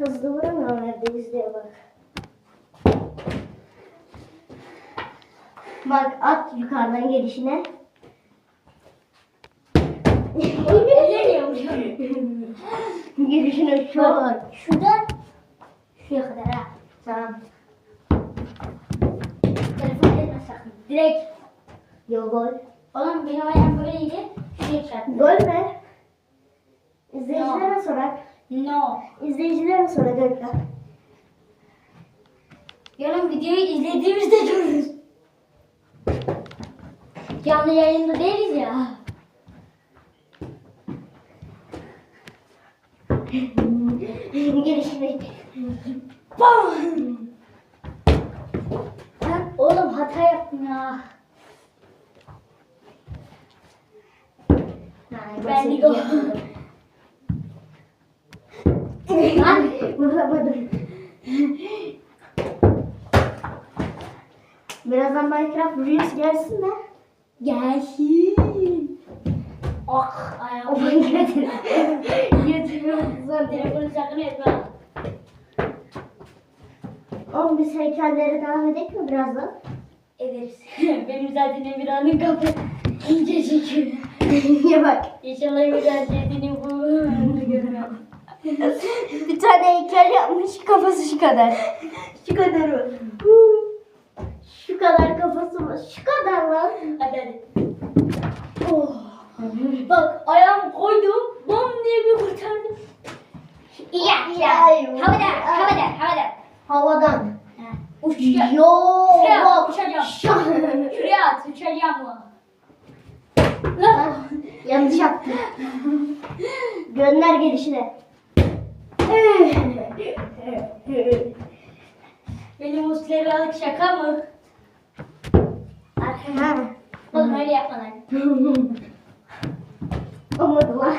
Hızlı vuramıyorum evde izliyor bak. Bak at yukarıdan gelişine. Ellerle vuruyor. gelişine şu an. Şuradan şuraya kadar ha. Tamam. Telefon etme sakın. Direkt. Yo gol. Oğlum benim ayağım böyleydi. Şuraya çarptı. Gol ver. İzleyicilere sorak. No. İzleyicilere sorak Gökhan. Yarın videoyu izlediğimizde görürüz. Canlı yayında değiliz ya. gelişine. Bam! Ben oğlum hata yaptım ya. Ben de. Lan Vuramadım. Birazdan Minecraft Reels gelsin mi? gelsin. Ah ayağım. Aman götür. Götürüyorum zor değil. Telefonu sakın etme. Oğlum biz heykelleri devam edelim mi birazdan? Ederiz. Benim zaten Emirhan'ın kapı incecik. Ya bak. İnşallah Emirhan dediğini bu görmem. Bir tane heykel yapmış kafası şu kadar. Şu kadar o. Şu kadar kafası var. Şu kadar lan. Hadi hadi. Oh. Bak ayağımı koydum. Bam diye bir kurtardım. Ya ya. Havada, havada, havada. Havadan. Ha, Uçacağım. Yo. Şuraya at, uçacağım. Şuraya at, uçacağım mı? Lan. Yanlış yaptım. Gönder gelişine. Benim usleralık şaka mı? Ha. Oğlum öyle yapma lan. Olmadı lan.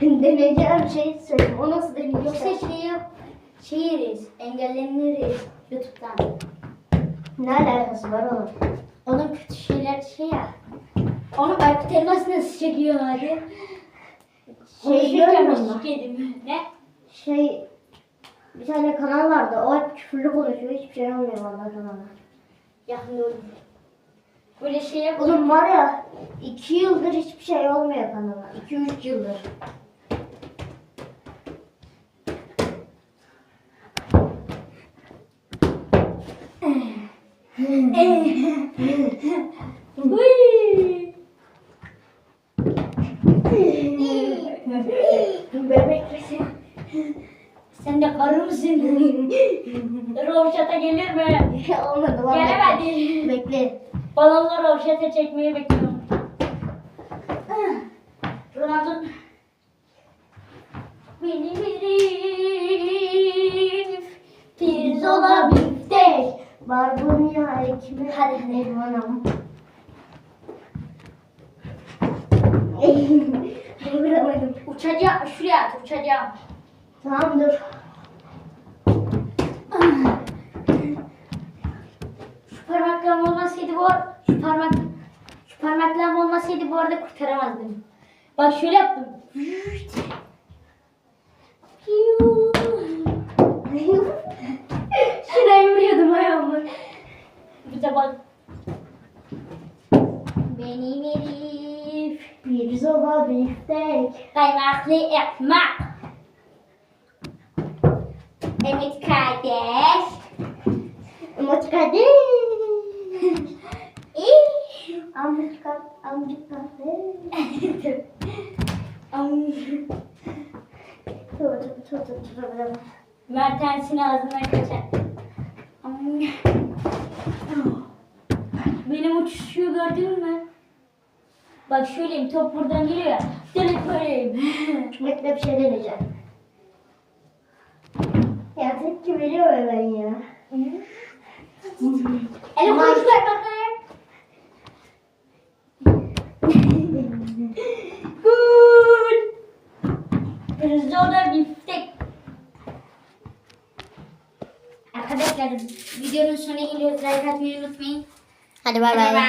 Deneyeceğim şey söyleyeyim. O nasıl deneyeceğim? Yoksa şey yap. Şey engelleniriz YouTube'dan. Ne alakası var oğlum? Onun kötü şeyler şey ya. Onu Aykut Elmas nasıl çekiyorlardı? Şey? Yedim. Ne? Şey bir tane kanal vardı. O hep küfürlü konuşuyor. Hiçbir şey olmuyor vallahi kanala. Yakmıyorum. Böyle şey yap. Oğlum var ya iki yıldır hiçbir şey olmuyor kanala. İki üç yıldır. Uy. Sen de karı mısın? Roşata gelir mi? Olmadı lan. Gelemedi. Bekle. Balonla roşata çekmeyi bekliyorum. Ronaldo. Beni herif. Pirzola biftek. Barbunya ekmek. Hadi elmanım. Vuramadım. Uçacağım. Şuraya at. Uçacağım. Tamam dur. Şu parmaklarım olmasaydı bu şu parmak şu parmaklarım olmasaydı bu arada kurtaramazdım. Bak şöyle yaptım. Şuraya vuruyordum ayağımı. Bir de bak. Benim herif. Bir zoba biftek. Kaymaklı ekmek. Evet kardeş. Amaç kardeş. İyi. Amcık kardeş. Amcık kardeş. Am- Tövbe tövbe tövbe tövbe tövbe. Mertens'in ağzından kaçar. Benim uçuşuyu gördün mü? Bak şöyleyim top buradan geliyor ya. Direkt böyleyim. Bekle bir şey deneyeceğim. Ya tepki veriyor hemen ya. Ele ver bakayım. Gol. Pirzola biftek. Arkadaşlar videonun sonuna geliyoruz. Like atmayı unutmayın. Hadi Bay bay.